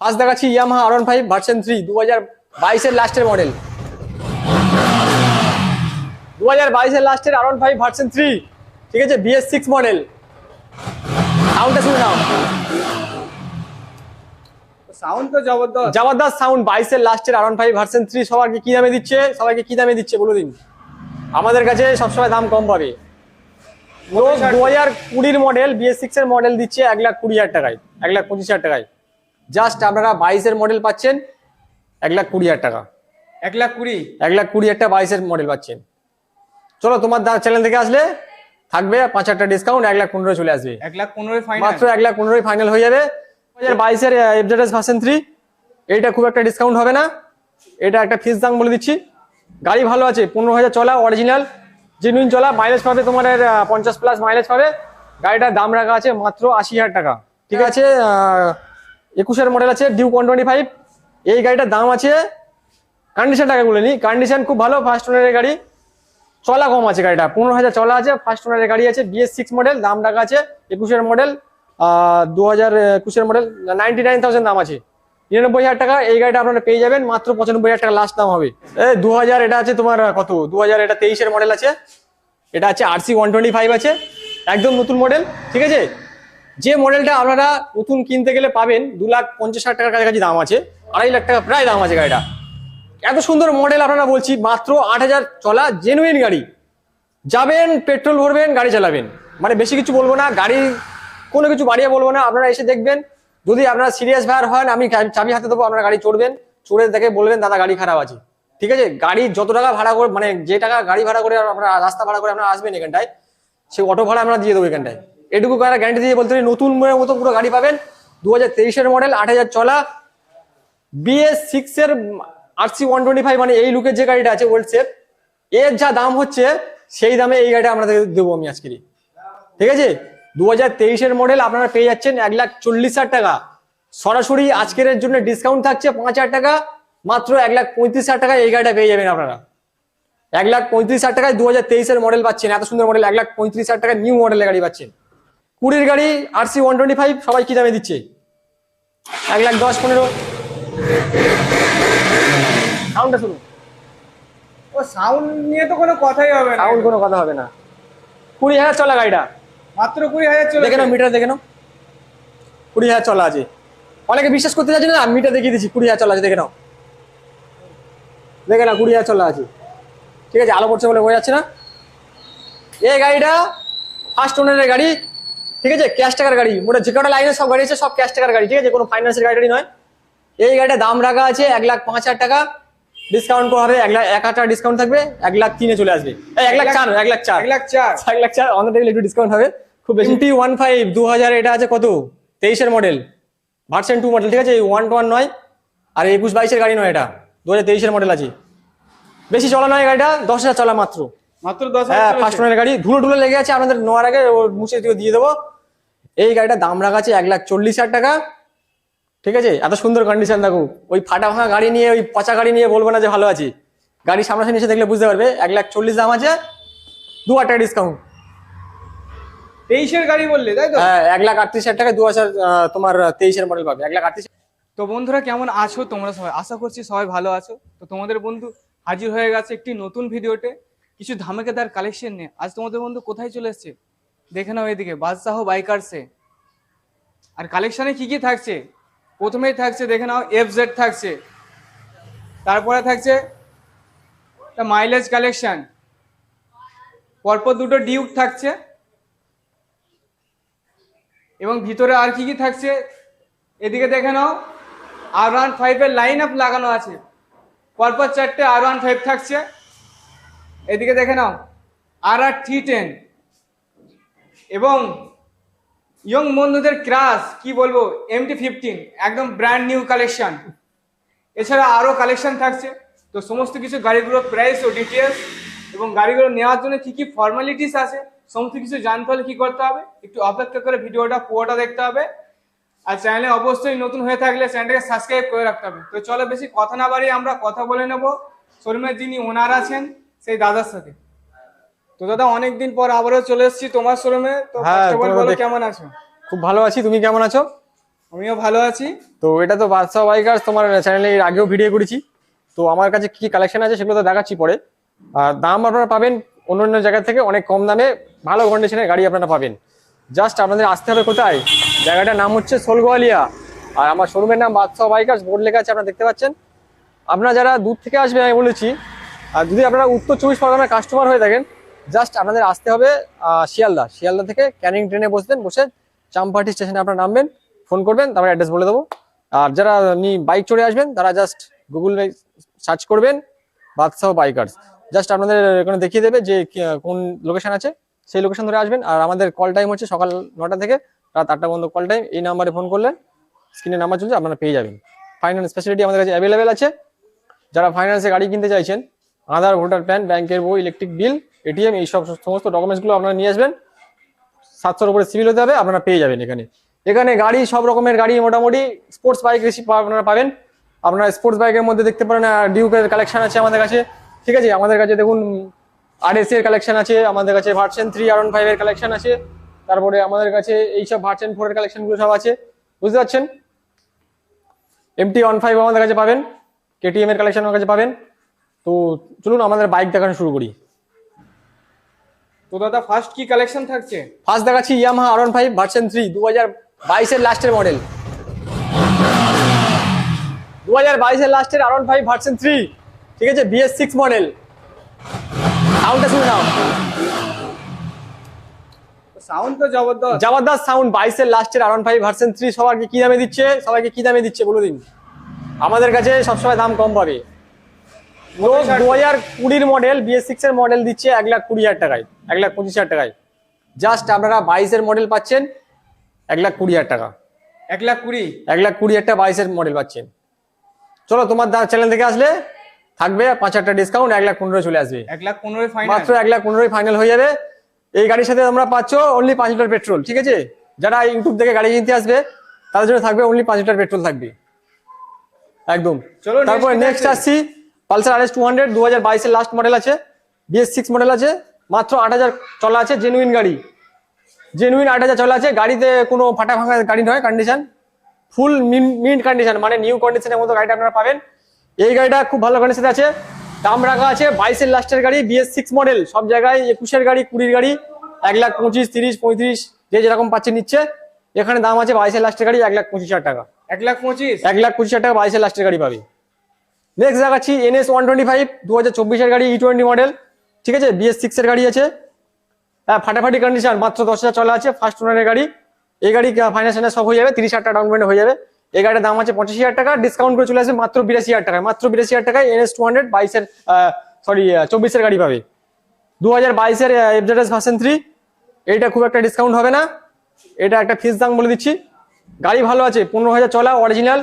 First দেখাচ্ছি Yamaha R five version three দু হাজার বাইশের লাস্টের মডেল। দু হাজার বাইশের লাস্টের আর ফাইভ ভার্সন থ্রি। ঠিক আছে বিএস সিক্স মডেল। সাউন্ডটা শুনে নাও। সাউন্ড তো জবরদস্ত। জবরদস্ত সাউন্ড বাইশের লাস্টের আর ফাইভ ভার্সন থ্রি সবাইকে কি দামে দিচ্ছে? সবাইকে কি দামে দিচ্ছে বলে দিন। আমাদের কাছে সবসময় দাম কম পাবে। দু হাজার কুড়ির মডেল বিএস সিক্স এর মডেল দিচ্ছে এক লাখ কুড়ি হাজার টাকায় এক লাখ পঁচিশ হাজার টাকায়। জাস্ট আপনারা বাইশের মডেল পাচ্ছেন এক লাখ কুড়ি হাজার টাকা। এক লাখ কুড়ি? এক লাখ কুড়ি হাজার বাইশের মডেল পাচ্ছেন। চলো তোমার চ্যানেল থেকে আসলে থাকবে পাঁচ হাজার ডিসকাউন্ট এক লাখ পনেরো চলে আসবে। এক লাখ পনেরো মাত্র এক লাখ পনেরোই ফাইনাল হয়ে যাবে। দু হাজার বাইশের এফজেডএস ভার্সন থ্রি এইটা খুব একটা ডিসকাউন্ট হবে না। এটা একটা ফিস দাম বলে দিচ্ছি। গাড়ি ভালো আছে পনেরো হাজার চলা অরিজিনাল জেনুইন চলা মাইলেজ পাবে তোমার পঞ্চাশ প্লাস মাইলেজ পাবে। গাড়িটার দাম রাখা আছে মাত্র আশি হাজার টাকা। ঠিক আছে? আহ, একুশের মডেল আছে ডিউ ওয়ান টোয়েন্টি ফাইভ এই গাড়িটার দাম আছে কন্ডিশন টাকা বলে নি। কন্ডিশন খুব ভালো ফার্স্ট ওনারের গাড়ি। চলা কম আছে গাড়িটা, পনেরো হাজার চলা আছে ফার্স্ট ওনারের গাড়ি আছে বিএস সিক্স মডেল দাম টাকা আছে একুশের মডেল দু হাজার একুশের মডেল নাইনটি নাইন থাউজেন্ড দাম আছে। নিরানব্বই হাজার টাকা, এই গাড়িটা আপনারা পেয়ে যাবেন, মাত্র পঁচানব্বই হাজার টাকা লাস্ট দাম হবে। এ, দু হাজার এটা আছে তোমার, কত? দু হাজার এটা তেইশের মডেল আছে। এটা আছে আরসি ওয়ান টোয়েন্টি ফাইভ আছে, একদম নতুন মডেল ঠিক আছে? যে মডেলটা আপনারা নতুন কিনতে গেলে পাবেন, দু লাখ পঞ্চাশ হাজার টাকার কাছাকাছি দাম আছে, আড়াই লাখ টাকা প্রায় দাম আছে গাড়িটা। এত সুন্দর মডেল আপনারা বলছি, মাত্র আট হাজার চলা জেনুইন গাড়ি। যাবেন, পেট্রোল ভরবেন, গাড়ি চালাবেন। মানে বেশি কিছু বলব না, গাড়ি কোনো কিছু বাড়িয়ে বলব না, আপনারা এসে দেখবেন। যদি আপনারা সিরিয়াস ভাইয়ার হন, আমি চাবি হাতে দেবো, আপনারা গাড়ি চড়বেন, চড়ে দেখে বলবেন, দাদা, গাড়ি খারাপ আছে। ঠিক আছে? গাড়ি যত টাকা ভাড়া করে মানে যে টাকা গাড়ি ভাড়া করে আপনারা, রাস্তা ভাড়া করে আপনারা আসবেন এখানটায় সে অটো ভাড়া আমরা দিয়ে দেবো এখানটায়। এটুকু গ্যারান্টি দিয়ে বলতে পারি, নতুন মতো পুরো গাড়ি পাবেন। দু হাজার তেইশের মডেল আট হাজার চলা। বিএস সিক্স এর আরসি ওয়ান টোয়েন্টি ফাইভ মানে এই লুকের যে গাড়িটা আছে ওল্ড সেপ এর যা দাম হচ্ছে, সেই দামে এই গাড়িটা আপনাদের দেবো আমি আজকে ঠিক আছে? দু হাজার তেইশের মডেল আপনারা পেয়ে যাচ্ছেন এক লাখ চল্লিশ হাজার টাকা। সরাসরি আজকের জন্য ডিসকাউন্ট থাকছে পাঁচ হাজার টাকা। মাত্র এক লাখ পঁয়ত্রিশ হাজার টাকায় এই গাড়িটা পেয়ে যাবেন আপনারা। এক লাখ পঁয়ত্রিশ হাজার টাকায় দু হাজার তেইশের মডেল পাচ্ছেন, এত সুন্দর মডেল এক লাখ পঁয়ত্রিশ হাজার টাকা নিউ মডেলের গাড়ি পাচ্ছেন। কুড়ির গাড়ি আরসি ওয়ান টোয়েন্টি ফাইভ সবাই কি দামে দিচ্ছে? এক লাখ দশ পনেরো। সাউন্ডটা শুনুন। ও সাউন্ড নিয়ে তো কোনো কথাই হবে না। সাউন্ড কোনো কথা হবে না। কুড়ি হাজার চলা গাড়িটা। মাত্র কুড়ি হাজার চলে দেখে নাও মিটার দেখে নাও। কুড়ি হাজার চলা আছে। অনেকে বিশ্বাস করতে চাচ্ছে না মিটার দেখিয়ে দিচ্ছি কুড়ি হাজার চলা আছে দেখে নাও। দেখে নাও কুড়ি হাজার চলা আছে। ঠিক আছে আলো পড়ছে বলে বোঝা যাচ্ছে না। এই গাড়িটা ফার্স্ট ওনারের গাড়ি ঠিক আছে? ক্যাশ টাকার গাড়ি। মোটা যে কটা লাইনের সব গাড়ি আছে সব ক্যাশ টাকার গাড়ি ঠিক আছে? কোনো ফাইন্যান্সের গাড়ি নয়। এই গাড়িটা দাম রাখা আছে এক লাখ পাঁচ হাজার টাকা। ডিসকাউন্ট করা হবে এক লাখ এক হাজার ডিসকাউন্ট থাকবে এক লাখ তিনে চলে আসবে। এক লাখ চার এক লাখ চার। এক লাখ চার। এক লাখ চার অন টেবিল একটু ডিসকাউন্ট হবে। খুব বেশি। টি ওয়ান ফাইভ দু হাজার এটা আছে কত? তেইশের মডেল ভার্সন টু মডেল ঠিক আছে? এই ওয়ান টু ওয়ান নয়। আর একুশ বাইশের গাড়ি নয় এটা। দু হাজার তেইশের মডেল আছে। বেশি চলা নয় গাড়িটা দশ হাজার চলা মাত্র। মাত্র দশ হ্যাঁ ফার্স্ট গাড়ি। ধুলো ধুলো লেগে আছে আপনাদের নেওয়ার আগে ও মুছে দিয়ে দেবো। এই গাড়িটার দাম রাখা আছে এক লাখ চল্লিশ হাজার টাকা। ঠিক আছে? এত সুন্দর কন্ডিশন দেখো। ওই ফাটা ভাঙা গাড়ি নিয়ে ওই পচা গাড়ি নিয়ে বলব না যে ভালো আছে। গাড়ি সামনাসামনি এসে দেখলে বুঝতে পারবে এক লাখ চল্লিশ দাম আছে দু হাজার টাকা ডিসকাউন্ট তেইশের গাড়ি বললে তাই তো? হ্যাঁ এক লাখ আটত্রিশ হাজার টাকা দু হাজার তোমার তেইশের মডেল পাবে। এক লাখ আটত্রিশ তো বন্ধুরা কেমন আছো তোমরা সবাই? আশা করছি সবাই ভালো আছো। তো তোমাদের বন্ধু হাজির হয়ে গেছে একটি নতুন ভিডিওতে কিছু ধামাকেদার কালেকশন নিয়ে। আজ তোমাদের বন্ধু কোথায় চলে এসছে? দেখে নাও এদিকে, বাদশাহ বাইকার্সে। আর কালেকশনে কি কি থাকছে? প্রথমেই থাকছে, দেখে নাও এফ জেড থাকছে। তারপরে থাকছে মাইলেজ কালেকশন পরপর দুটো ডিউক থাকছে। এবং ভিতরে আর কি কি থাকছে? এদিকে দেখে নাও আর ওয়ান ফাইভের লাইন আপ লাগানো আছে। পরপর চারটে আর ওয়ান ফাইভ থাকছে। এদিকে দেখে নাও আর আর থ্রি টেন এবং ইয়ং বন্ধুদের ক্রাশ কি বলব এমটি ফিফটিন একদম ব্র্যান্ড নিউ কালেকশন এছাড়া আরও কালেকশন থাকছে। তো সমস্ত কিছু গাড়িগুলোর প্রাইস ও ডিটেলস এবং গাড়িগুলো নেওয়ার জন্য কি কি ফর্মালিটিস আছে, সমস্ত কিছু জানতে হলে কি করতে হবে, একটু অপেক্ষা করে ভিডিওটা, পুরোটা দেখতে হবে। আর চ্যানেলে অবশ্যই নতুন হয়ে থাকলে চ্যানেলটাকে সাবস্ক্রাইব করে রাখতে হবে। তো চলো বেশি কথা না বাড়িয়ে আমরা কথা বলে নেব। শোরুমের যিনি ওনার আছেন, সেই দাদার সাথে। তো দাদা অনেকদিন পর আবারও চলে এসেছি তোমার শোরুমে। তো হ্যাঁ, বলো দেখ- কেমন আছো? খুব ভালো আছি তুমি কেমন আছো? আমিও ভালো আছি। তো এটা তো বাদশাহ বাইকার্স তোমার চ্যানেলে এর আগেও ভিডিও করেছি। তো আমার কাছে কি কালেকশন আছে সেগুলো তো দেখাচ্ছি পরে। আর দাম আপনারা পাবেন অন্য অন্য জায়গা থেকে অনেক কম দামে ভালো কন্ডিশনের গাড়ি আপনারা পাবেন। জাস্ট আপনাদের আসতে হবে কোথায়? জায়গাটার নাম হচ্ছে সোলগোয়ালিয়া। আর আমার শোরুমের নাম বাদশাহ বাইকার্স বোর্ড লেখা আছে আপনারা দেখতে পাচ্ছেন। আপনারা যারা দূর থেকে আসবেন আমি বলেছি আর যদি আপনারা উত্তর চব্বিশ পরগনার কাস্টমার হয়ে থাকেন জাস্ট আপনাদের আসতে হবে শিয়ালদা। শিয়ালদা থেকে ক্যানিং ট্রেনে বসবেন, বসে চাম্পাহাটি স্টেশনে আপনারা নামবেন, ফোন করবেন, তারপর অ্যাড্রেস বলে দেবো। আর যারা এমনি বাইক চড়ে আসবেন, তারা জাস্ট গুগলে সার্চ করবেন, বাদশাহ বাইকার্স। জাস্ট আপনাদের এখানে দেখিয়ে দেবে যে কোন লোকেশন আছে, সেই লোকেশন ধরে আসবেন। আর আমাদের কল টাইম হচ্ছে সকাল নটা থেকে রাত আটটা পর্যন্ত কল টাইম। এই নাম্বারে ফোন করলে স্ক্রিনে নাম্বার চলছে, আপনারা পেয়ে যাবেন। ফাইন্যান্স ফ্যাসিলিটি আমাদের কাছে অ্যাভেলেবেল আছে। যারা ফাইন্যান্সে গাড়ি কিনতে চাইছেন, আধার, ভোটার প্যান, ব্যাংকের বই ইলেকট্রিক বিল এটিএম, এই সব সমস্ত ডকুমেন্টসগুলো আপনারা নিয়ে আসবেন। সাতশোর উপরে সিভিল হতে হবে, আপনারা পেয়ে যাবেন এখানে। এখানে গাড়ি, সব রকমের গাড়ি মোটামুটি স্পোর্টস বাইক বেশি আপনারা পাবেন। আপনারা স্পোর্টস বাইকের মধ্যে দেখতে পারেন ডিউকের কালেকশন আছে আমাদের কাছে। ঠিক আছে? আমাদের কাছে দেখুন আর এস এর কালেকশন আছে, আমাদের কাছে ভার্সন থ্রি আর ফাইভ এর কালেকশন আছে। তারপরে আমাদের কাছে এইসব ভার্সন ফোর এর কালেকশনগুলো সব আছে। বুঝতে পারছেন? এমটি ওয়ান ফাইভ আমাদের কাছে পাবেন কেটিএম এর কালেকশন আমার কাছে পাবেন। তো চলুন, আমাদের বাইক দেখানো শুরু করি। তো দাদা ফার্স্ট কি কালেকশন থাকছে? ফার্স্ট দেখাচ্ছি Yamaha R one five version three দু হাজার বাইশের লাস্টের মডেল দু হাজার বাইশের লাস্টের R one five version three ঠিক আছে? বিএস সিক্স মডেল সাউন্ডটা শুনে নাও। সাউন্ড তো জবরদস্ত। জবরদস্ত সাউন্ড বাইশের লাস্টের R one five version three সবাইকে কি দামে দিচ্ছে? সবাইকে কি দামে দিচ্ছে বলে দিন। আমাদের কাছে সবসময় দাম কম পাবে লোক দু হাজার কুড়ির মডেল বিএস সিক্স এর মডেল দিচ্ছে এক লাখ কুড়ি হাজার টাকায় এক লাখ পঁচিশ হাজার টাকায়। জাস্ট আপনারা বাইশের মডেল পাচ্ছেন এক লাখ কুড়ি হাজার টাকা। এক লাখ কুড়ি? এক লাখ কুড়ি হাজার টাকা বাইশের মডেল পাচ্ছেন। চলো তোমার চ্যানেল থেকে আসলে থাকবে পাঁচ হাজার ডিসকাউন্ট এক লাখ পনেরো চলে আসবে। এক লাখ ফাইনাল মাত্র এক লাখ পনেরোই ফাইনাল হয়ে যাবে। এই গাড়ির সাথে তোমরা পাচ্ছ অনলি পাঁচ লিটার পেট্রোল ঠিক আছে? যারা ইউটিউব থেকে গাড়ি কিনতে আসবে তাদের জন্য থাকবে অনলি পাঁচ লিটার পেট্রোল থাকবে। একদম। চলো, তারপরে নেক্সট আসছি। Pulsar R S two hundred দু হাজার বাইশের লাস্ট মডেল আছে বিএস সিক্স মডেল আছে মাত্র আট হাজার চলা আছে জেনুইন গাড়ি। জেনুইন আট হাজার চলা আছে গাড়িতে কোনো ফাটা ভাঙা গাড়ি নয় কন্ডিশন ফুল মিন্ট কন্ডিশন মানে নিউ কন্ডিশনের মতো গাড়িটা আপনারা পাবেন। এই গাড়িটা খুব ভালো কন্ডিশনে আছে। দাম রাখা আছে বাইশের লাস্টের গাড়ি বিএস সিক্স মডেল সব জায়গায় একুশের গাড়ি কুড়ির গাড়ি এক লাখ পঁচিশ তিরিশ পঁয়ত্রিশ যে যেরকম পাচ্ছে নিচ্ছে। এখানে দাম আছে বাইশের লাস্টের গাড়ি এক লাখ পঁচিশ হাজার টাকা। এক লাখ পঁচিশ? এক লাখ পঁচিশ হাজার টাকা বাইশের লাস্টের গাড়ি পাবে। নেক্সট দেখাচ্ছি এনএস ওয়ান টোয়েন্টি ফাইভ দু হাজার চব্বিশের গাড়ি ই টোয়েন্টি মডেল ঠিক আছে? বিএস সিক্সের গাড়ি আছে। হ্যাঁ ফাটাফাটি কন্ডিশন মাত্র দশ হাজার চলা আছে ফার্স্ট ওনারের গাড়ি। এই গাড়ি ফাইন্যান্স সব হয়ে যাবে, তিরিশ হাজার টাকা ডাউন পেমেন্ট হয়ে যাবে। এই গাড়ির দাম আছে পঁচাশি হাজার টাকা ডিসকাউন্ট করে চলে আসবে মাত্র বিরাশি হাজার টাকায় মাত্র বিরাশি হাজার টাকায় এনএস টু হান্ড্রেড বাইশের সরি চব্বিশের গাড়ি পাবে। দু হাজার বাইশের এফজেডএস ভার্সন থ্রি এইটা খুব একটা ডিসকাউন্ট হবে না। এটা একটা ফিস দাম বলে দিচ্ছি। গাড়ি ভালো আছে, পনেরো হাজার চলা অরিজিনাল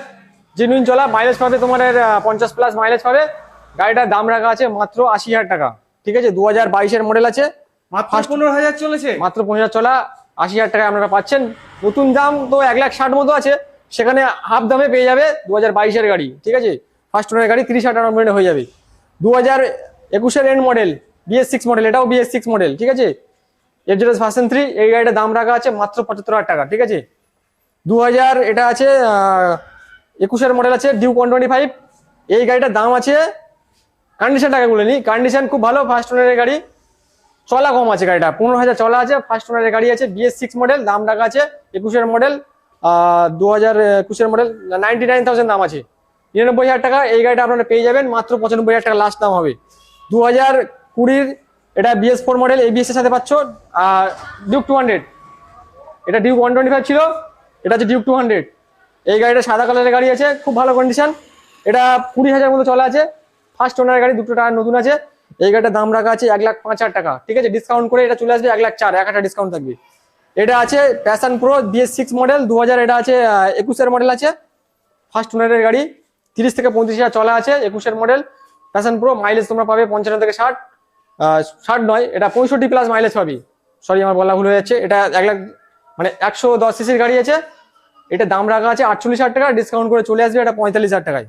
জেনুইন চলা মাইলেজ পাবে তোমার পঞ্চাশ প্লাস মাইলেজ পাবে। গাড়িটার দাম রাখা আছে মাত্র আশি হাজার টাকা। ঠিক আছে? দু হাজার বাইশের মডেল আছে। পনেরো হাজার চলেছে? মাত্র পনেরো হাজার চলা আশি হাজার টাকায় আপনারা পাচ্ছেন। নতুন দাম তো এক লাখ ষাট মতো আছে। সেখানে হাফ দামে পেয়ে যাবে দু হাজার বাইশের গাড়ি। ঠিক আছে? ফার্স্ট ওনার গাড়ি তিরিশ হাজার টাকা হয়ে যাবে। দু হাজার একুশের end model BS six model এটাও বিএস সিক্স মডেল ঠিক আছে? এফজেডএস ভার্সন থ্রি এই গাড়িটার দাম রাখা আছে মাত্র পঁচাত্তর হাজার টাকা ঠিক আছে? দু হাজার এটা আছে একুশের মডেল আছে ডিউ ওয়ান টোয়েন্টি ফাইভ এই গাড়িটার দাম আছে কন্ডিশন টাকা বলে নি। কন্ডিশন খুব ভালো ফার্স্ট ওনারের গাড়ি। চলা কম আছে গাড়িটা, পনেরো হাজার চলা আছে ফার্স্ট ওনারের গাড়ি আছে বিএস সিক্স মডেল দাম রাখা আছে একুশের মডেল দু হাজার একুশের মডেল নাইনটি নাইন থাউজেন্ড দাম আছে। নিরানব্বই হাজার টাকা, এই গাড়িটা আপনারা পেয়ে যাবেন, মাত্র পঁচানব্বই হাজার টাকা লাস্ট দাম হবে। দু হাজার কুড়ির এটা বিএস ফোর মডেল এবিএস এর সাথে পাচ্ছ ডিউক টু হান্ড্রেড এটা ডিউক ওয়ান টোয়েন্টি ফাইভ ছিল, এটা হচ্ছে ডিউক টু হান্ড্রেড এই গাড়িটা সাদা কালারের গাড়ি আছে, খুব ভালো কন্ডিশন এটা কুড়ি হাজার মতো চলা আছে। ফার্স্ট ওনার গাড়ি দুটো টাকা নতুন আছে। এই গাড়িটার দাম রাখা আছে এক লাখ পাঁচ হাজার টাকা। ঠিক আছে ডিসকাউন্ট করে এটা চলে আসবে এক লাখ চার, এক হাজার ডিসকাউন্ট থাকবে। এটা আছে Passion Pro BS six model দু হাজার এটা আছে একুশের মডেল আছে। ফার্স্ট ওনারের গাড়ি, তিরিশ থেকে পঁয়ত্রিশ হাজার চলা আছে একুশের মডেল প্যাশন প্রো মাইলেজ তোমরা পাবে পঞ্চান্ন থেকে ষাট। ষাট নয়, এটা পঁয়ষট্টি প্লাস মাইলেজ পাবি। সরি আমার বলা ভুল হয়ে যাচ্ছে। এটা এক লাখ মানে একশো দশ সিসির গাড়ি আছে। এটা দাম রাখা আছে আটচল্লিশ হাজার টাকা ডিসকাউন্ট করে চলে আসবে এটা পঁয়তাল্লিশ হাজার টাকায়।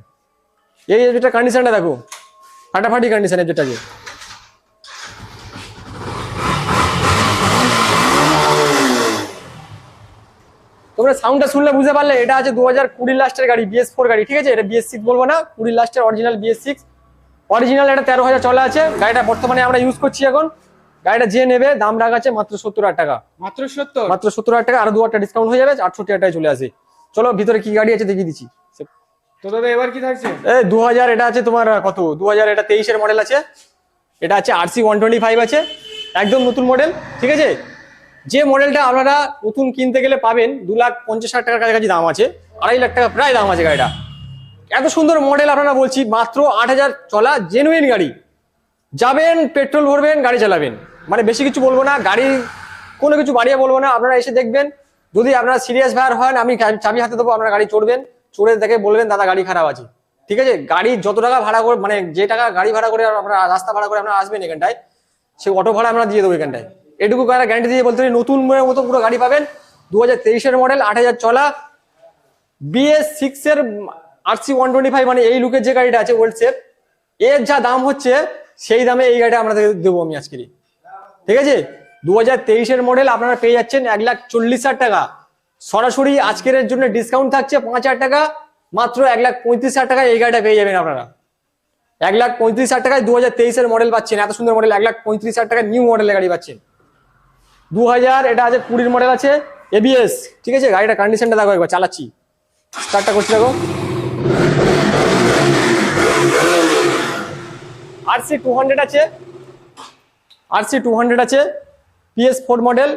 এই যেটা কন্ডিশনটা দেখো, ফাটাফাটি কন্ডিশনের যেটা যে তোমরা সাউন্ডটা শুনলে বুঝতে পারলে, এটা আছে দু হাজার কুড়ি লাস্টের গাড়ি বিএস ফোর গাড়ি, ঠিক আছে? এটা বিএস সিক্স বলব না, কুড়ি লাস্টের অরিজিনাল বিএস সিক্স অরিজিনাল এটা তেরো হাজার চলে আছে, গাড়িটা বর্তমানে আমরা ইউজ করছি এখন। গাড়িটা যে নেবে দাম রাখা আছে মাত্র সত্তর হাজার টাকা। মাত্র সত্তর? মাত্র সত্তর হাজার টাকা আর দু হাজার ডিসকাউন্ট হয়ে যাবে আটষট্টি হাজার চলে আসে। চলো ভিতরে কি গাড়ি আছে দেখিয়ে দিচ্ছি। তো দাদা এবার কি থাকছে? এ দু হাজার এটা আছে তোমার কত? দু হাজার এটা তেইশের মডেল আছে। এটা আছে আরসি ওয়ান টোয়েন্টি ফাইভ আছে একদম নতুন মডেল ঠিক আছে? যে মডেলটা আপনারা নতুন কিনতে গেলে পাবেন দু লাখ পঞ্চাশ হাজার টাকার কাছাকাছি দাম আছে আড়াই লাখ টাকা প্রায় দাম আছে গাড়িটা। এত সুন্দর মডেল আপনারা বলছি মাত্র আট হাজার চলা জেনুইন গাড়ি। যাবেন পেট্রোল ভরবেন গাড়ি চালাবেন। মানে বেশি কিছু বলব না, গাড়ি কোনো কিছু বাড়িয়ে বলব না, আপনারা এসে দেখবেন। যদি আপনারা সিরিয়াস ভাইয়ার হন, আমি চাবি হাতে দেবো, আপনারা গাড়ি চড়বেন, চড়ে দেখে বলবেন, দাদা, গাড়ি খারাপ আছে। ঠিক আছে? গাড়ি যত টাকা ভাড়া করে মানে যে টাকা গাড়ি ভাড়া করে আপনারা রাস্তা ভাড়া করে আপনারা আসবেন এখানটায় সে অটো ভাড়া আমরা দিয়ে দেবো এখানটায়। এটুকু গাড়ি গ্যারান্টি দিয়ে বলতে নতুন মতো পুরো গাড়ি পাবেন। দু হাজার মডেল আট হাজার চলা বিএস সিক্স এর আরসি ওয়ান টোয়েন্টি ফাইভ মানে এই লুকের যে গাড়িটা আছে ওল্ড সেপ এর যা দাম হচ্ছে, সেই দামে এই গাড়িটা আপনাদের দেবো আমি আজকেরই ঠিক আছে? দু হাজার তেইশের মডেল আপনারা পেয়ে যাচ্ছেন এক লাখ চল্লিশ হাজার টাকা। সরাসরি আজকের জন্য ডিসকাউন্ট থাকছে পাঁচ হাজার টাকা। মাত্র এক লাখ পঁয়ত্রিশ হাজার টাকায় এই গাড়িটা পেয়ে যাবেন আপনারা। এক লাখ পঁয়ত্রিশ হাজার টাকায় দু হাজার তেইশের মডেল পাচ্ছেন, এত সুন্দর মডেল এক লাখ পঁয়ত্রিশ হাজার টাকায় নিউ মডেলের গাড়ি পাচ্ছেন। দু হাজার এটা আছে কুড়ির মডেল আছে এবিএস ঠিক আছে? গাড়িটা কন্ডিশনটা দেখো একবার, চালাচ্ছি। স্টার্টটা করছি দেখো। আরসি টু হান্ড্রেড আছে আরসি টু হান্ড্রেড আছে পিএস ফোর মডেল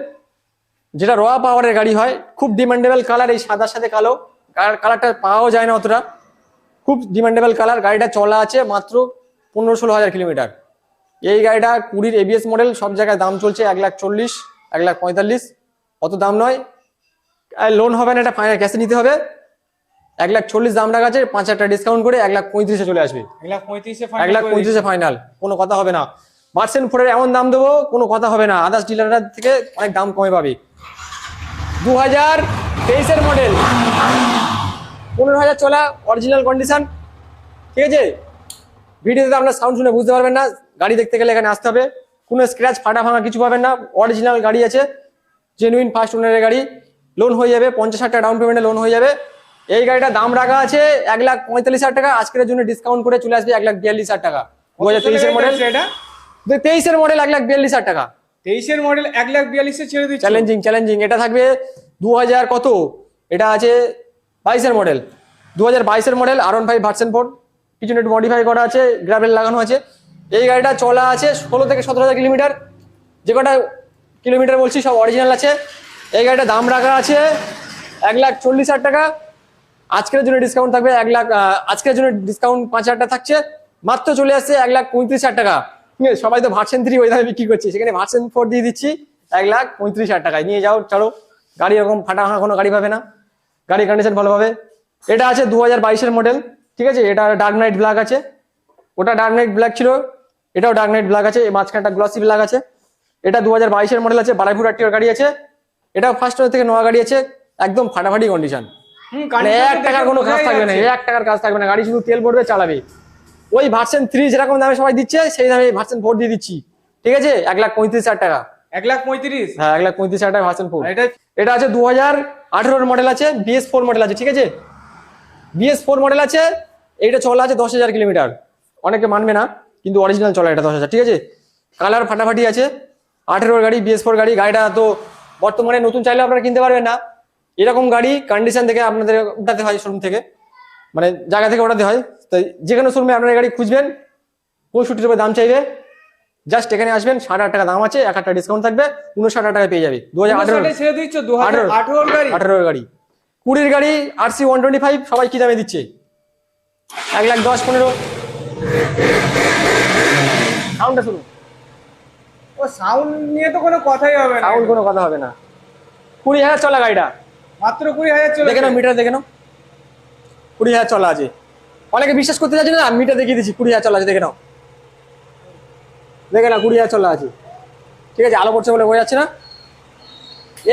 যেটা রয়া পাওয়ারের গাড়ি হয় খুব ডিমান্ডেবল কালার এই সাদার সাথে কালো কালারটা পাওয়াও যায় না অতটা। খুব ডিমান্ডেবল কালার গাড়িটা চলা আছে মাত্র পনেরো ষোলো হাজার কিলোমিটার। এই গাড়িটা কুড়ির এবিএস মডেল সব জায়গায় দাম চলছে এক লাখ চল্লিশ এক লাখ পঁয়তাল্লিশ অত দাম নয়। লোন হবে না এটা ফাইনাল ক্যাশে নিতে হবে। এক লাখ চল্লিশ দাম রাখা আছে পাঁচ হাজার টাকা ডিসকাউন্ট করে এক লাখ পঁয়ত্রিশে চলে আসবে। এক লাখ পঁয়ত্রিশে এক লাখ পঁয়ত্রিশে ফাইনাল কোনো কথা হবে না। পার্সেন্ট ফোরের এমন দাম দেবো কোনো কথা হবে না। আদার্স ডিলারের থেকে অনেক দাম কমে পাবে। দু হাজার তেইশের মডেল পনেরো হাজার চলা অরিজিনাল কন্ডিশন ঠিক আছে? ভিডিওতে আপনার সাউন্ড শুনে বুঝতে পারবেন না। গাড়ি দেখতে গেলে এখানে আসতে হবে। কোনো স্ক্র্যাচ ফাটা ভাঙা কিছু পাবেন না। অরিজিনাল গাড়ি আছে। জেনুইন ফার্স্ট ওনারের গাড়ি। লোন হয়ে যাবে। পঞ্চাশ হাজার টাকা ডাউন পেমেন্টে লোন হয়ে যাবে। এই গাড়িটা দাম রাখা আছে এক লাখ পঁয়তাল্লিশ হাজার টাকা। আজকের জন্য ডিসকাউন্ট করে চলে আসবে এক লাখ বিয়াল্লিশ হাজার টাকা। দু হাজার তেইশের মডেল এটা তেইশের মডেল এক লাখ বিয়াল্লিশ হাজার টাকা। তেইশের মডেল এক লাখ বিয়াল্লিশে ছেড়ে দিচ্ছে। চ্যালেঞ্জিং চ্যালেঞ্জিং এটা থাকবে দু হাজার কত? এটা আছে বাইশের মডেল দু হাজার বাইশের model R one five version four পিছনে একটু মডিফাই করা আছে গ্রাভেল লাগানো আছে। এই গাড়িটা চলা আছে ষোলো থেকে সতেরো হাজার কিলোমিটার। যে কটা কিলোমিটার বলছি সব অরিজিনাল আছে। এই গাড়িটার দাম রাখা আছে এক লাখ চল্লিশ হাজার টাকা। আজকের জন্য ডিসকাউন্ট থাকবে এক লাখ আজকের জন্য ডিসকাউন্ট পাঁচ হাজার টাকা থাকছে। মাত্র চলে আসছে এক লাখ পঁয়ত্রিশ হাজার টাকা। ঠিক আছে সবাই তো ভার্সেন থ্রি ওই দামে বিক্রি করছে সেখানে ভার্সেন ফোর দিয়ে দিচ্ছি এক লাখ পঁয়ত্রিশ হাজার টাকায়। নিয়ে যাও চলো। গাড়ি এরকম ফাটা ভাঙা কোনো গাড়ি পাবে না। গাড়ির কন্ডিশন ভালো পাবে। এটা আছে দু হাজার মডেল ঠিক আছে? এটা ডার্ক নাইট ব্ল্যাক আছে। ওটা ডার্ক নাইট ব্ল্যাক ছিল এটাও ডার্ক নাইট ব্ল্যাক আছে এই মাঝখানটা গ্লসি ব্ল্যাক আছে। এটা দু হাজার বাইশের মডেল আছে বারাইপুর আটটির গাড়ি আছে। এটাও ফার্স্ট থেকে নোয়া গাড়ি আছে একদম ফাটাফাটি কন্ডিশন মানে এক টাকার কোনো কাজ থাকবে না। এক টাকার কাজ থাকবে না গাড়ি শুধু তেল পড়বে চালাবে। ওই ভার্সন থ্রি যেরকম দামে সবাই দিচ্ছে সেই দামে ভার্সন ফোর দিয়ে দিচ্ছি। ঠিক আছে? এক লাখ পঁয়ত্রিশ হাজার টাকা। এক লাখ পঁয়ত্রিশ? হ্যাঁ এক লাখ পঁয়ত্রিশ হাজার টাকা ভার্সন ফোর এটা এটা আছে দু হাজার আঠেরোর মডেল আছে বিএস ফোর মডেল আছে ঠিক আছে? বিএস ফোর মডেল আছে এইটা চলা আছে দশ হাজার কিলোমিটার। অনেকে মানবে না কিন্তু অরিজিনাল চলা এটা দশ হাজার ঠিক আছে? কালার ফাটাফাটি আছে আঠেরোর গাড়ি বিএস ফোর গাড়ি গাড়িটা তো বর্তমানে নতুন চাইলে আপনারা কিনতে পারবেন না। এরকম গাড়ি কন্ডিশন থেকে আপনাদের উঠাতে হয় শোরুম থেকে। মানে জায়গা থেকে ওঠাতে হয়। তো যে কোনো শোরুমে আপনার এই গাড়ি খুঁজবেন পঁয়ষট্টি রুপে দাম চাইবে। জাস্ট এখানে আসবেন ষাট হাজার টাকা দাম আছে এক হাজার ডিসকাউন্ট থাকবে উনষাট হাজার টাকা পেয়ে যাবে। দু হাজার আঠেরো। আঠারোর গাড়ি? কুড়ির গাড়ি আরসি ওয়ান টোয়েন্টি ফাইভ সবাই কি দামে দিচ্ছে? এক লাখ দশ পনেরো। সাউন্ডটা শুনুন। ও সাউন্ড নিয়ে তো কোনো কথাই হবে না। সাউন্ড কোনো কথা হবে না। কুড়ি হাজার চলা গাড়িটা। মাত্র কুড়ি হাজার চলে দেখে নাও মিটার দেখে নাও। কুড়ি হাজার চলা আছে। অনেকে বিশ্বাস করতে চাচ্ছে না মিটার দেখিয়ে দিচ্ছি কুড়ি হাজার চলা আছে দেখে নাও। দেখে না কুড়ি হাজার চলা আছে। ঠিক আছে আলো পড়ছে বলে বোঝা যাচ্ছে না।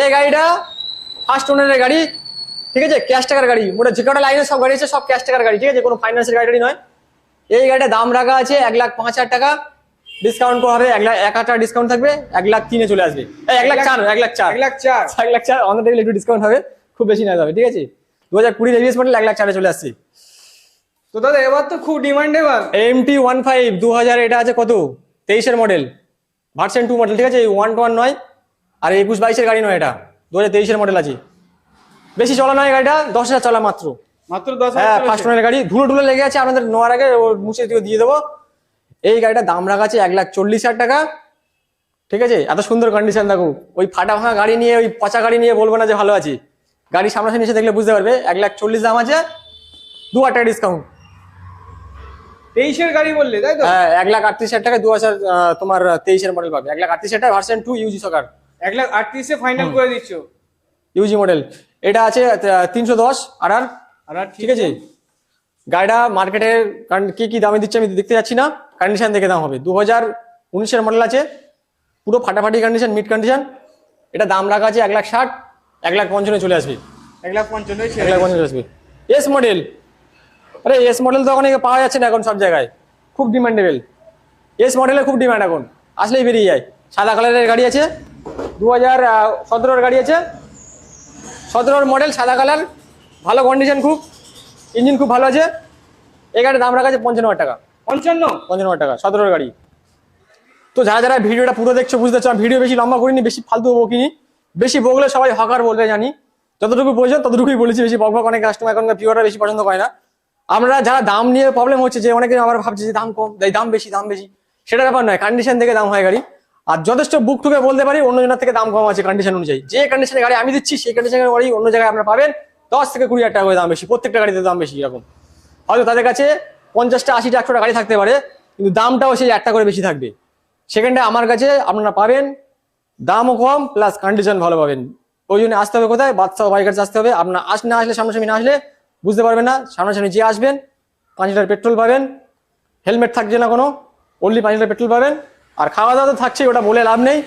এই গাড়িটা ফার্স্ট ওনারের গাড়ি ঠিক আছে ক্যাশ টাকার গাড়ি। মোটা যে কটা লাইনের সব গাড়ি আছে সব ক্যাশ টাকার গাড়ি ঠিক আছে কোনো ফাইন্যান্সের গাড়ি নয়। এই গাড়িটা দাম রাখা আছে এক লাখ পাঁচ হাজার টাকা। ডিসকাউন্ট করা হবে এক লাখ এক হাজার টাকা ডিসকাউন্ট থাকবে এক লাখ তিনে চলে আসবে। এক লাখ চার এক লাখ চার। এক লাখ চার। এক লাখ চার অন্য একটু ডিসকাউন্ট হবে খুব বেশি না যাবে ঠিক আছে। দু হাজার কুড়ির এবিএস মডেল এক লাখ চারে চলে আসছে। তো দাদা এবার তো খুব demandable M T one five দু হাজার এটা আছে কত? তেইশের মডেল ভার্সেন টু মডেল ঠিক আছে? ওয়ান টু ওয়ান নয় আর একুশ বাইশের গাড়ি নয় এটা। দু হাজার তেইশের মডেল আছে। বেশি চলা নয় গাড়িটা দশ হাজার চলা মাত্র। মাত্র দশ হ্যাঁ হাজার ফার্স্ট। ওনার গাড়ি। ধুলো ধুলো লেগে আছে আপনাদের নেওয়ার আগে ও মুছে দিয়ে দিয়ে দেবো। এই গাড়িটার দাম রাখা আছে এক লাখ চল্লিশ হাজার টাকা। ঠিক আছে? এত সুন্দর কন্ডিশন দেখো। ওই ফাটা ভাঙা গাড়ি নিয়ে ওই পচা গাড়ি নিয়ে বলব না যে ভালো আছে। গাড়ি সামনাসামনি এসে দেখলে বুঝতে পারবে এক লাখ চল্লিশ দাম আছে দু হাজার টাকা ডিসকাউন্ট তেইশের গাড়ি বললে তাই তো? হ্যাঁ এক লাখ আটত্রিশ হাজার টাকা দু হাজার তোমার তেইশের মডেল পাবে। এক লাখ আটত্রিশ হাজার ভার্সন টু ইউজি সকার এক লাখ আটত্রিশে ফাইনাল করে দিচ্ছ। ইউজি মডেল এটা আছে তিনশো দশ আর আর? ঠিক আছে? গাড়িটা মার্কেটে কি কি দামে দিচ্ছে আমি দেখতে যাচ্ছি না। কন্ডিশন দেখে দাম হবে। দু হাজার উনিশের মডেল আছে। পুরো ফাটাফাটি কন্ডিশন মিড কন্ডিশন এটা দাম রাখা আছে এক লাখ ষাট এক লাখ পঞ্চান্ন চলে আসবে। এক লাখ পঞ্চান্ন এক লাখ পঞ্চান্ন আসবে। এস মডেল আরে এস মডেল তো অনেকে পাওয়া যাচ্ছে না এখন সব জায়গায়। খুব ডিমান্ডেবল এস মডেলে খুব ডিমান্ড এখন। আসলেই বেরিয়ে যায়। সাদা কালারের গাড়ি আছে। দু হাজার সতেরোর গাড়ি আছে। সতেরোর মডেল সাদা কালার ভালো কন্ডিশন খুব। ইঞ্জিন খুব ভালো আছে। এই গাড়ির দাম রাখা আছে পঞ্চান্ন হাজার টাকা। পঞ্চান্ন? পঞ্চান্ন হাজার টাকা সতেরোর গাড়ি। তো যারা যারা ভিডিওটা পুরো দেখছ বুঝতে পারছ ভিডিও বেশি লম্বা করিনি বেশি ফালতু বকিনি বেশি বকলে সবাই হকার বলবে জানি। যতটুকু প্রয়োজন ততটুকুই বলেছি বেশি বক অনেক কাস্টমার এখনকার পিওরটা বেশি পছন্দ করে না। আমরা যারা দাম নিয়ে প্রবলেম হচ্ছে, যে অনেকে আবার ভাবছে যে দাম কম দাম বেশি দাম বেশি। সেটা ব্যাপার নয় কন্ডিশন থেকে দাম হয় গাড়ি। আর যথেষ্ট বুক টুকে বলতে পারি, অন্য জনের থেকে দাম কম আছে কন্ডিশন অনুযায়ী। যে কন্ডিশনের গাড়ি আমি দিচ্ছি, সেই কন্ডিশনের গাড়ি অন্য জায়গায় আপনারা পাবেন। দশ থেকে কুড়ি হাজার টাকা করে দাম বেশি, প্রত্যেকটা গাড়িতে দাম বেশি এরকম। হয়তো তাদের কাছে পঞ্চাশটা, আশিটা, একশোটা গাড়ি থাকতে পারে, কিন্তু দামটাও সেই একটা করে বেশি থাকবে। সেখানটা আমার কাছে আপনারা পাবেন, দামও কম প্লাস কন্ডিশন ভালো পাবেন। ওই জন্য আসতে হবে কোথায়? বাদশাহ বাইকার আসতে হবে। আপনার আস না আসলে, সামনাসামনি না আসলে বুঝতে পারবেন না, সামনাসামনি যে আসবেন, পাঁচ লিটার পেট্রোল পাবেন, হেলমেট থাকছে না কোনো অনলি পাঁচ লিটার পেট্রোল পাবেন, আর খাওয়া দাওয়া তো থাকছে ওটা বলে লাভ নেই।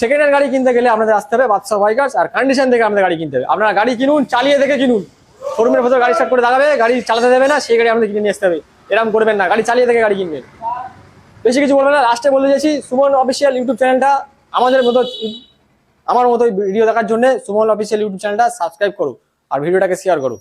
সেকেন্ড হ্যান্ড গাড়ি কিনতে গেলে আপনাদের আসতে হবে বাদশাহ বাইকার্স আর কন্ডিশন থেকে আপনাদের গাড়ি কিনতে হবে। আপনারা গাড়ি কিনুন, চালিয়ে দেখে কিনুন। শোরুমের ভেতর গাড়ি স্টার্ট করে দাঁড়াবে, গাড়ি চালাতে দেবে না, সেই গাড়ি আমাদের কিনে নিয়ে আসতে হবে। এরকম করবেন না, গাড়ি চালিয়ে দেখে গাড়ি কিনবেন। বেশি কিছু বলব না লাস্টে বলে দিয়েছি, সুমন অফিসিয়াল ইউটিউব চ্যানেলটা আমাদের মতো, আমার মতো ভিডিও দেখার জন্য সুমন অফিসিয়াল ইউটিউব চ্যানেলটা সাবস্ক্রাইব করো আর ভিডিওটাকে শেয়ার করো